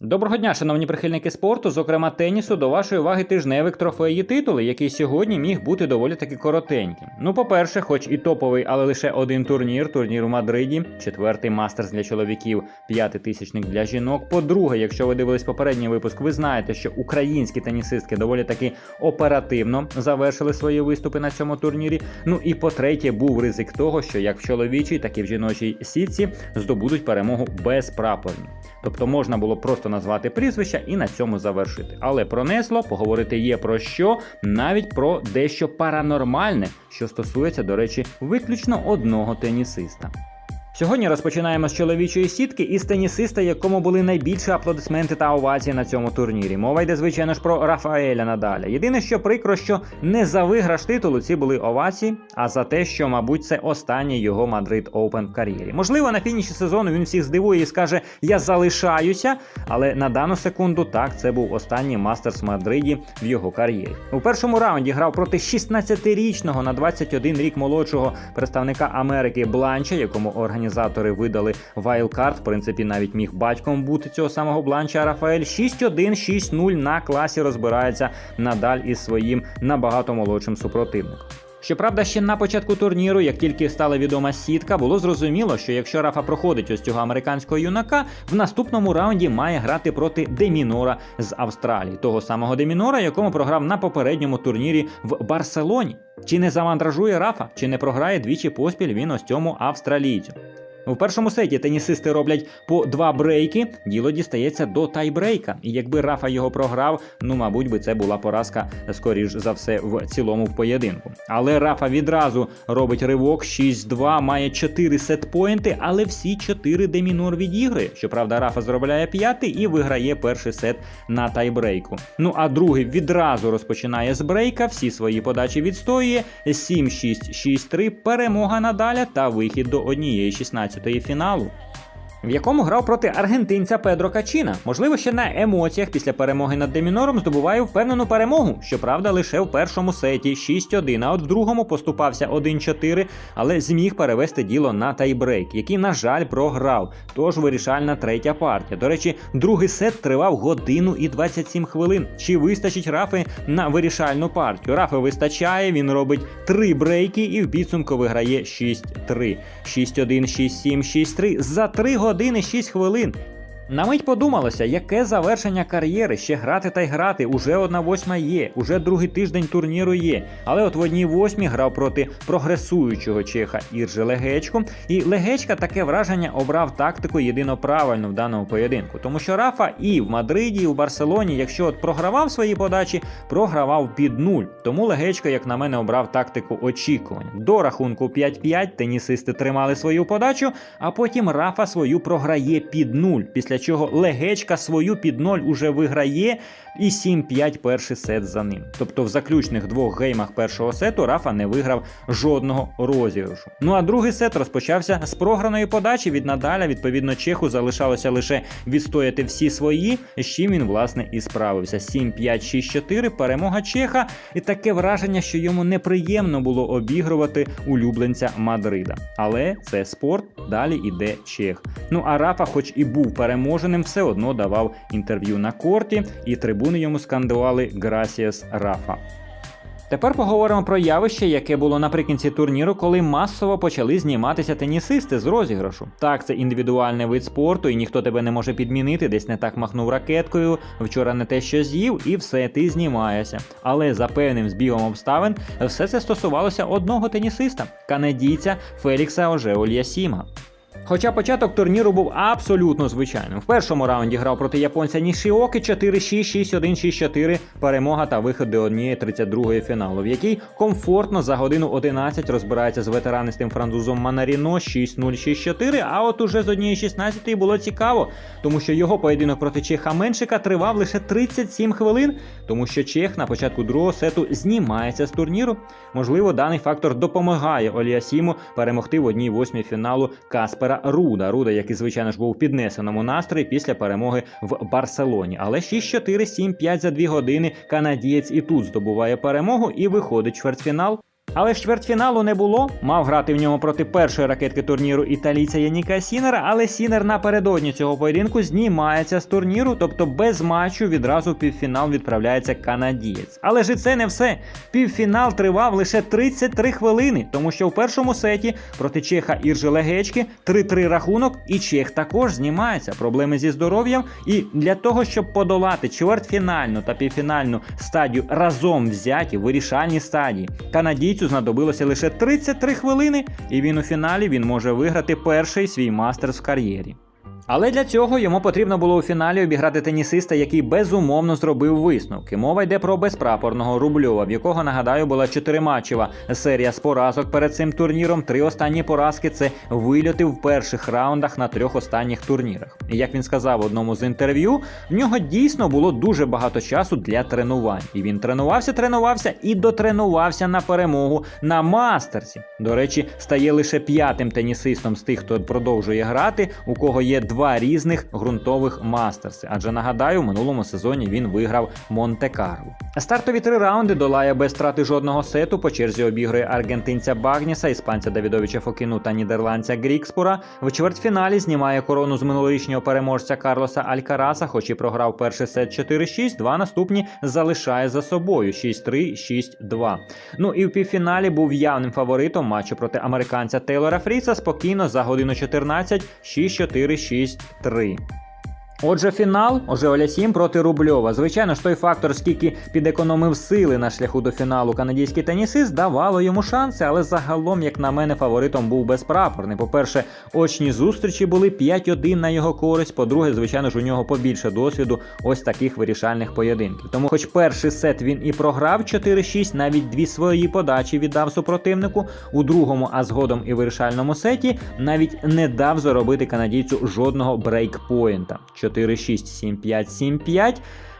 Доброго дня, шановні прихильники спорту, зокрема тенісу, до вашої уваги тижневик трофеї титули, який сьогодні міг бути доволі таки коротеньким. Ну, по-перше, хоч і топовий, але лише один турнір, турнір у Мадриді, четвертий мастерс для чоловіків, п'ятий тисячник для жінок. По-друге, якщо ви дивились попередній випуск, ви знаєте, що українські тенісистки доволі таки оперативно завершили свої виступи на цьому турнірі. Ну і по-третє, був ризик того, що як в чоловічій, так і в жіночій сітці здобудуть перемогу безпрапорні. Тобто можна було просто назвати прізвища і на цьому завершити. Але пронесло, поговорити є про що, навіть про дещо паранормальне, що стосується, до речі, виключно одного тенісиста. Сьогодні розпочинаємо з чоловічої сітки і тенісиста, якому були найбільші аплодисменти та овації на цьому турнірі. Мова йде, звичайно ж, про Рафаеля Надаля. Єдине, що прикро, що не за виграш титулу ці були овації, а за те, що, мабуть, це останній його Мадрид Оупен в кар'єрі. Можливо, на фініші сезону він всіх здивує і скаже: Я залишаюся, але на дану секунду так це був останній мастерс Мадриді в його кар'єрі. У першому раунді грав проти 16-річного на 21 рік молодшого представника Америки Бланча, якому організатори видали вайлдкарт. В принципі, навіть міг батьком бути цього самого Бланча Рафаель. 6-1, 6-0 на класі розбирається надаль із своїм набагато молодшим супротивником. Щоправда, ще на початку турніру, як тільки стала відома сітка, було зрозуміло, що якщо Рафа проходить ось цього американського юнака, в наступному раунді має грати проти Демінора з Австралії, того самого Демінора, якому програв на попередньому турнірі в Барселоні. Чи не замандражує Рафа, чи не програє двічі поспіль він ось цьому австралійцю. У першому сеті тенісисти роблять по два брейки, діло дістається до тайбрейка. І якби Рафа його програв, ну мабуть би це була поразка скоріш за все в цілому в поєдинку. Але Рафа відразу робить ривок 6-2, має 4 сетпоінти, але всі 4 демінор відіграє. Щоправда, Рафа заробляє п'ятий і виграє перший сет на тайбрейку. Ну а другий відразу розпочинає з брейка, всі свої подачі відстоює. 7-6, 6-3, перемога надаля та вихід до однієї 16 фіналу. В якому грав проти аргентинця Педро Качіна. Можливо, ще на емоціях після перемоги над Демінором здобуває впевнену перемогу, щоправда, лише в першому сеті 6-1, а от в другому поступався 1-4, але зміг перевести діло на тайбрейк, який, на жаль, програв. Тож вирішальна третя партія. До речі, другий сет тривав годину і 27 хвилин. Чи вистачить Рафи на вирішальну партію? Рафи вистачає, він робить три брейки і в підсумку виграє 6-3. 6-1, 6-7, 6-3 за 3 години 6 хвилин. На мить подумалося, яке завершення кар'єри ще грати та й грати. Уже одна восьма є, уже другий тиждень турніру є. Але от в одній восьмій грав проти прогресуючого чеха Іржи Легечко. І Легечка таке враження обрав тактику єдино правильну в даному поєдинку. Тому що Рафа і в Мадриді, і в Барселоні, якщо от програвав свої подачі, програвав під нуль. Тому Легечко, як на мене, обрав тактику очікування. До рахунку 5-5 тенісисти тримали свою подачу, а потім Рафа свою програє під нуль. Після чого легечка свою під ноль уже виграє, і 7-5 перший сет за ним. Тобто в заключних двох геймах першого сету Рафа не виграв жодного розіграшу. Ну а другий сет розпочався з програної подачі від Надаля. Відповідно, Чеху залишалося лише відстояти всі свої, з чим він власне і справився. 7-5, 6-4, перемога Чеха, і таке враження, що йому неприємно було обігрувати улюбленця Мадрида. Але це спорт, далі іде Чех. Ну а Рафа, хоч і був переможеним, все одно давав інтерв'ю на корті, і трибуни йому скандували Грасіас Рафа. Тепер поговоримо про явище, яке було наприкінці турніру, коли масово почали зніматися тенісисти з розіграшу. Так, це індивідуальний вид спорту, і ніхто тебе не може підмінити, десь не так махнув ракеткою, вчора не те, що з'їв, і все, ти знімаєшся. Але за певним збігом обставин все це стосувалося одного тенісиста канадійця Фелікса Ожеольясіма. Хоча початок турніру був абсолютно звичайним. В першому раунді грав проти японця Нішіоки 4-6, 6-1, 6-4, перемога та вихід до однієї 32-ї фіналу, в якій комфортно за годину 11 розбирається з ветеранистим французом Манаріно 6-0, 6-4, а от уже з однієї 16 було цікаво, тому що його поєдинок проти Чеха Меншика тривав лише 37 хвилин, тому що Чех на початку другого сету знімається з турніру. Можливо, даний фактор допомагає Оліасіму перемогти в одній восьмій фіналу Каспера Руда. Руда, який, звичайно ж, був в піднесеному настрої після перемоги в Барселоні. Але 6-4, 7-5 за 2 години канадієць і тут здобуває перемогу і виходить в чвертьфінал. Але ж чвертьфіналу не було. Мав грати в ньому проти першої ракетки турніру італійця Яніка Сінера, але Сінер напередодні цього поєдинку знімається з турніру, тобто без матчу відразу в півфінал відправляється канадієць. Але ж це не все. Півфінал тривав лише 33 хвилини, тому що в першому сеті проти Чеха Іржи Легечки 3-3 рахунок, і Чех також знімається. Проблеми зі здоров'ям. І для того, щоб подолати чвертьфінальну та півфінальну стадію разом взяті вирішальні стадії, канадійцю знадобилося лише 33 хвилини, і він у фіналі він може виграти перший свій мастерс в кар'єрі. Але для цього йому потрібно було у фіналі обіграти тенісиста, який безумовно зробив висновки. Мова йде про безпрапорного Рубльова, в якого нагадаю була чотириматчева серія з поразок перед цим турніром. Три останні поразки це вильоти в перших раундах на трьох останніх турнірах. І як він сказав в одному з інтерв'ю, в нього дійсно було дуже багато часу для тренувань. І він тренувався, тренувався і дотренувався на перемогу на мастерсі. До речі, стає лише п'ятим тенісистом з тих, хто продовжує грати, у кого є два різних ґрунтових мастерси. Адже нагадаю, в минулому сезоні він виграв Монте-Карло. Стартові три раунди долає без страти жодного сету. По черзі обігрує аргентинця Багніса, іспанця Давідовича Фокіну та нідерландця Грікспора. В чвертьфіналі знімає корону з минулорічнього переможця Карлоса Алькараса, хоч і програв перший сет 4-6, два наступні залишає за собою 6-3, 6-2. Ну і в півфіналі був явним фаворитом матчу проти американця Тейлора Фріса спокійно за годину 14, 6-4, 6-3. Отже, фінал уже Олясім проти Рубльова. Звичайно ж, той фактор, скільки підекономив сили на шляху до фіналу канадійський тенісист, давало йому шанси, але загалом, як на мене, фаворитом був безпрапорний. По-перше, очні зустрічі були 5-1 на його користь. По-друге, звичайно ж, у нього побільше досвіду ось таких вирішальних поєдинків. Тому, хоч перший сет він і програв 4-6, навіть дві свої подачі віддав супротивнику. У другому, а згодом і вирішальному сеті, навіть не дав заробити канадійцю жодного брейкпоінта. 4-6, 7-5, 7-5.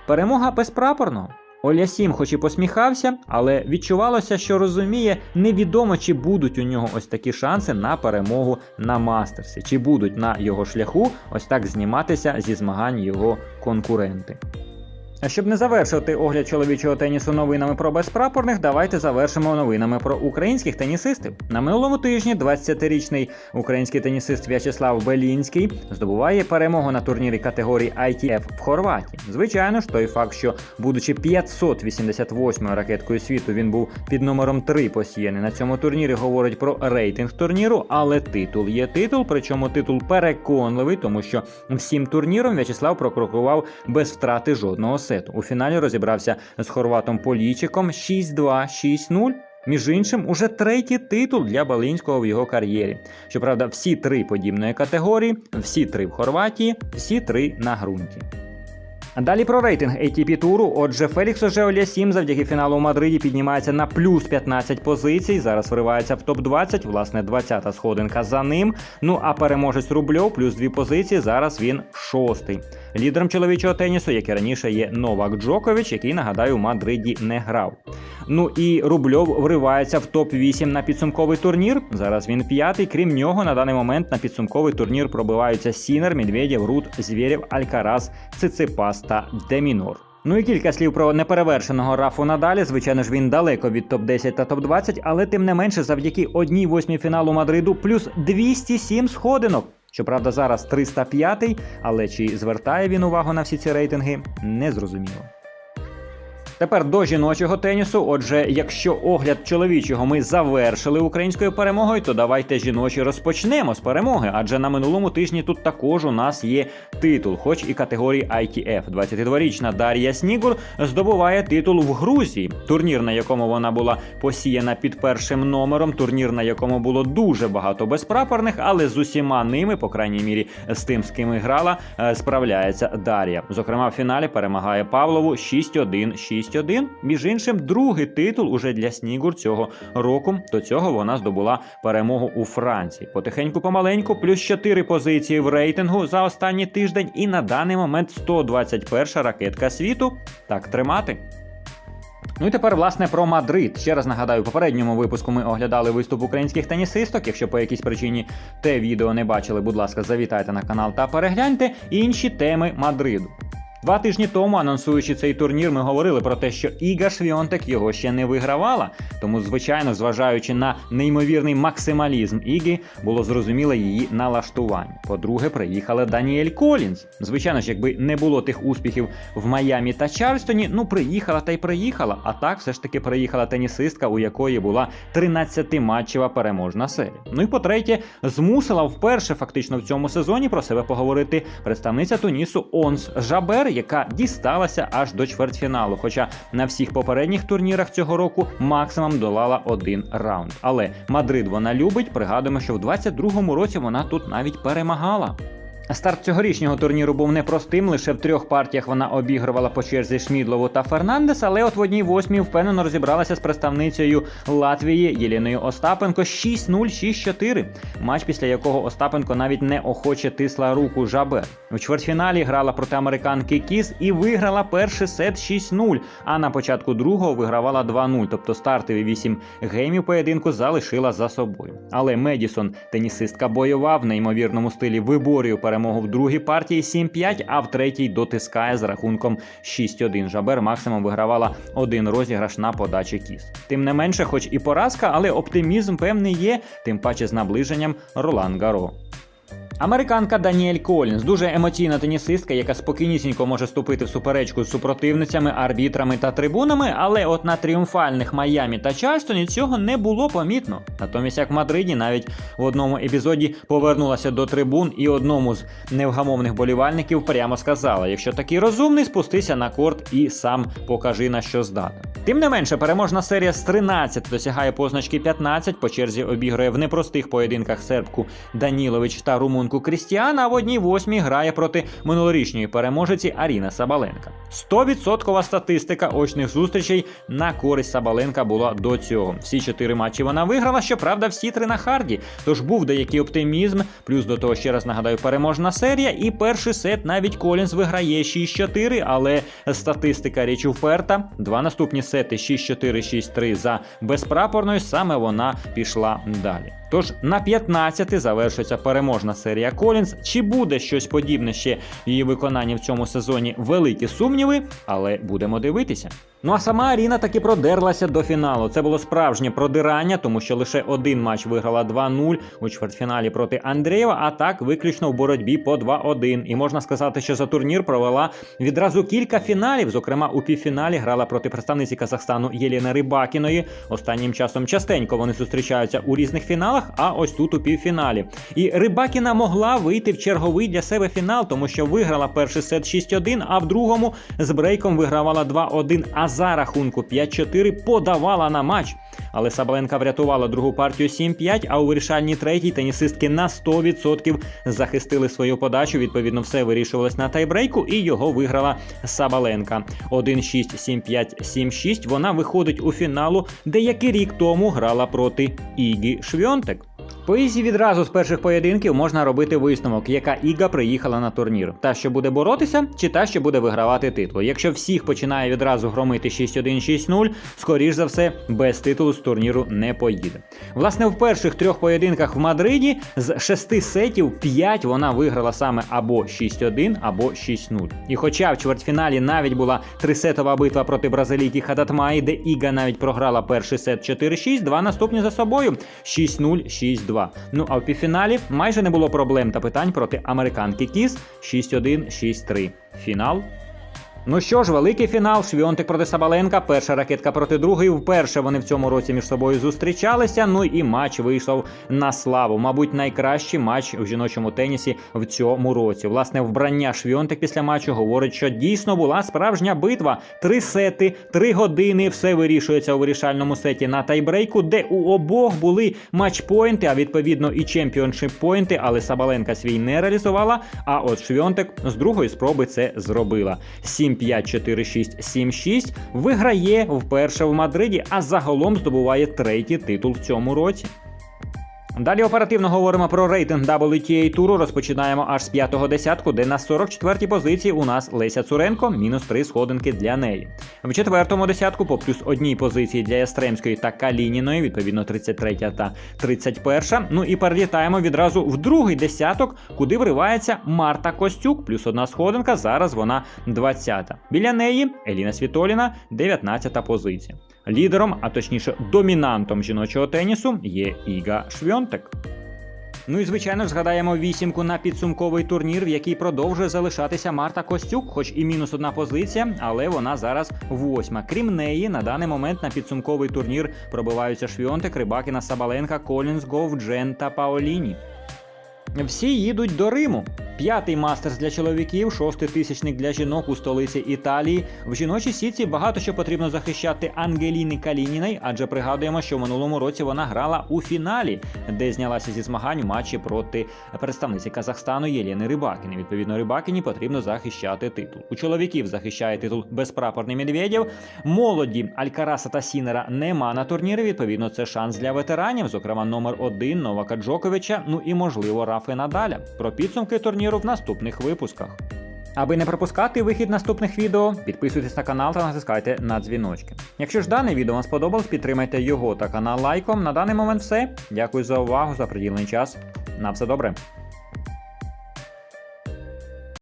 Перемога безпрапорного. Олясім, хоч і посміхався, але відчувалося, що розуміє, невідомо, чи будуть у нього ось такі шанси на перемогу на мастерсі, чи будуть на його шляху ось так зніматися зі змагань його конкуренти. Щоб не завершити огляд чоловічого тенісу новинами про безпрапорних, давайте завершимо новинами про українських тенісистів. На минулому тижні 20-річний український тенісист В'ячеслав Белінський здобуває перемогу на турнірі категорії ITF в Хорватії. Звичайно ж, той факт, що будучи 588 ракеткою світу, він був під номером 3 посіяний на цьому турнірі, говорить про рейтинг турніру, але титул є титул, причому титул переконливий, тому що всім турніром В'ячеслав прокрокував без втрати жодного сету. У фіналі розібрався з хорватом Полічиком 6-2, 6-0. Між іншим, уже третій титул для Балинського в його кар'єрі. Щоправда, всі три подібної категорії, всі три в Хорватії, всі три на ґрунті. Далі про рейтинг ATP туру. Отже, Фелікс Ожеолясім завдяки фіналу у Мадриді піднімається на плюс 15 позицій. Зараз вривається в топ-20, власне, 20-та сходинка за ним. Ну а переможець Рубльов плюс дві позиції. Зараз він шостий. Лідером чоловічого тенісу, як і раніше, є Новак Джокович, який, нагадаю, у Мадриді не грав. Ну і Рубльов вривається в топ-8 на підсумковий турнір. Зараз він п'ятий. Крім нього, на даний момент на підсумковий турнір пробиваються Сінер, Медведєв, Рут, Звєрєв, Алькарас, Циципас та Демінор. Ну і кілька слів про неперевершеного Рафу Надалі. Звичайно ж, він далеко від топ-10 та топ-20, але тим не менше, завдяки одній восьмій фіналу Мадриду плюс 207 сходинок. Щоправда, зараз 305-й, але чи звертає він увагу на всі ці рейтинги, не зрозуміло. Тепер до жіночого тенісу. Отже, якщо огляд чоловічого ми завершили українською перемогою, то давайте жіночі розпочнемо з перемоги. Адже на минулому тижні тут також у нас є титул, хоч і категорії ITF. 22-річна Дар'я Снігур здобуває титул в Грузії. Турнір, на якому вона була посіяна під першим номером. Турнір, на якому було дуже багато безпрапорних, але з усіма ними, по крайній мірі, з тим, з ким грала, е, справляється Дар'я. Зокрема, в фіналі перемагає Павлову 6-1, 6 6-1. Між іншим, другий титул уже для Снігур цього року. До цього вона здобула перемогу у Франції. Потихеньку помаленьку, плюс 4 позиції в рейтингу за останній тиждень. І на даний момент 121 ракетка світу. Так тримати. Ну і тепер, власне, про Мадрид. Ще раз нагадаю, в попередньому випуску ми оглядали виступ українських тенісисток. Якщо по якійсь причині те відео не бачили, будь ласка, завітайте на канал та перегляньте інші теми Мадриду. Два тижні тому, анонсуючи цей турнір, ми говорили про те, що Іга Швіонтек його ще не вигравала. Тому, звичайно, зважаючи на неймовірний максималізм Іги, було зрозуміло її налаштування. По-друге, приїхала Даніель Колінз. Звичайно ж, якби не було тих успіхів в Майамі та Чарльстоні, ну приїхала та й приїхала. А так все ж таки приїхала тенісистка, у якої була 13-матчева переможна серія. Ну і по-третє, змусила вперше фактично в цьому сезоні про себе поговорити представниця Тунісу Онс Жабер, яка дісталася аж до чвертьфіналу. Хоча на всіх попередніх турнірах цього року максимум долала один раунд. Але Мадрид вона любить. Пригадуємо, що в 22-му році вона тут навіть перемагала. Старт цьогорічнього турніру був непростим. Лише в трьох партіях вона обігрувала по черзі Шмідлову та Фернандес, але от в одній восьмій впевнено розібралася з представницею Латвії Єліною Остапенко 6-0, 6-4. Матч, після якого Остапенко навіть неохоче тисла руку Жабер. У чвертьфіналі грала проти американки Кіс і виграла перший сет 6-0, а на початку другого вигравала 2-0, тобто стартові 8 геймів поєдинку залишила за собою. Але Медісон, тенісистка бойова в неймовірному стилі виборює перемогу в другій партії 7-5, а в третій дотискає з рахунком 6-1. Жабер максимум вигравала один розіграш на подачі Кіс. Тим не менше, хоч і поразка, але оптимізм певний є, тим паче з наближенням Ролан Гаро. Американка Даніель Колінс дуже емоційна тенісистка, яка спокійнісінько може ступити в суперечку з супротивницями, арбітрами та трибунами, але от на тріумфальних Майамі та Чарльстоні цього не було помітно. Натомість, як в Мадриді, навіть в одному епізоді повернулася до трибун, і одному з невгамовних болівальників прямо сказала: якщо такий розумний, спустися на корт і сам покажи на що здатен. Тим не менше, переможна серія з 13 досягає позначки 15, по черзі обігрує в непростих поєдинках сербку Данілович та румунку Крістіана, а в одній восьмій грає проти минулорічної переможиці Аріна Сабаленка. 100% статистика очних зустрічей на користь Сабаленка була до цього. Всі чотири матчі вона виграла, щоправда, всі три на харді. Тож був деякий оптимізм. Плюс до того, ще раз нагадаю, переможна серія. І перший сет навіть Колінс виграє 6-4, але статистика річ вперта. Два наступні сети 6-4, 6-3 за безпрапорною. Саме вона пішла далі. Тож на 15 завершується переможна серія Колінз. Чи буде щось подібне ще її виконанні в цьому сезоні? Великі сумніви, але будемо дивитися. Ну а сама Аріна таки продерлася до фіналу. Це було справжнє продирання, тому що лише один матч виграла 2-0 у чвертьфіналі проти Андрієва, а так виключно в боротьбі по 2-1. І можна сказати, що за турнір провела відразу кілька фіналів. Зокрема, у півфіналі грала проти представниці Казахстану Єліни Рибакіної. Останнім часом частенько вони зустрічаються у різних фіналах, а ось тут у півфіналі. І Рибакіна могла вийти в черговий для себе фінал, тому що виграла перший сет 6-1, а в другому з брейком вигравала 2-1. А за рахунку 5-4 подавала на матч. Але Сабаленка врятувала другу партію 7-5, а у вирішальній третій тенісистки на 100% захистили свою подачу. Відповідно, все вирішувалось на тайбрейку, і його виграла Сабаленка. 1-6, 7-5, 7-6. Вона виходить у фіналу, де який рік тому грала проти Ігі Швьонтек. По Ізі відразу з перших поєдинків можна робити висновок, яка Іга приїхала на турнір. Та, що буде боротися, чи та, що буде вигравати титул. Якщо всіх починає відразу громити 6-1, 6-0, скоріш за все, без титулу з турніру не поїде. Власне, в перших трьох поєдинках в Мадриді з шести сетів 5 вона виграла саме або 6-1, або 6-0. І хоча в чвертьфіналі навіть була трисетова битва проти бразилійки Хадатмаї, де Іга навіть програла перший сет 4-6, два наступні за собою 6-0, 6-2. Ну а в півфіналі майже не було проблем та питань проти американки Кіс 6-1, 6-3. Фінал Ну що ж, великий фінал. Швіонтик проти Сабаленка. Перша ракетка проти другої. Вперше вони в цьому році між собою зустрічалися. Ну і матч вийшов на славу. Мабуть, найкращий матч у жіночому тенісі в цьому році. Власне, вбрання Швіонтик після матчу говорить, що дійсно була справжня битва. Три сети, три години. Все вирішується у вирішальному сеті на тайбрейку, де у обох були матчпойнти, а відповідно і чемпіоншип пойнти. Але Сабаленка свій не реалізувала. А от Швіонтик з другої спроби це зробила. 7 7-5-4-6-7-6 виграє вперше в Мадриді, а загалом здобуває третій титул в цьому році. Далі оперативно говоримо про рейтинг WTA туру. Розпочинаємо аж з п'ятого десятку, де на 44-й позиції у нас Леся Цуренко, мінус 3 сходинки для неї. В четвертому десятку по плюс одній позиції для Ястремської та Калініної, відповідно 33 та 31. Ну і перелітаємо відразу в другий десяток, куди вривається Марта Костюк, плюс одна сходинка. Зараз вона 20-та. Біля неї Еліна Світоліна, 19 позиція. Лідером, а точніше домінантом жіночого тенісу, є Іга Швьонтек. Ну і звичайно згадаємо вісімку на підсумковий турнір, в який продовжує залишатися Марта Костюк, хоч і мінус одна позиція, але вона зараз восьма. Крім неї, на даний момент на підсумковий турнір пробиваються Швьонтек, Рибакіна, Сабаленка, Колінс, Гов, Джен та Паоліні. Всі їдуть до Риму. П'ятий мастерс для чоловіків, шостий тисячник для жінок у столиці Італії. В жіночій сітці багато що потрібно захищати Ангеліни Калініної, адже пригадуємо, що в минулому році вона грала у фіналі, де знялася зі змагань у матчі проти представниці Казахстану Єлєни Рибакіни. Відповідно, Рибакіні потрібно захищати титул. У чоловіків захищає титул безпрапорний Медведєв. Молоді Алькараса та Сінера нема на турнірі. Відповідно, це шанс для ветеранів, зокрема номер один Новака Джоковича. Ну і можливо Рафи Надаля. Про підсумки турніру в наступних випусках. Аби не пропускати вихід наступних відео, підписуйтесь на канал та натискайте на дзвіночки. Якщо ж дане відео вам сподобалось, підтримайте його та канал лайком. На даний момент все. Дякую за увагу, за приділений час. На все добре.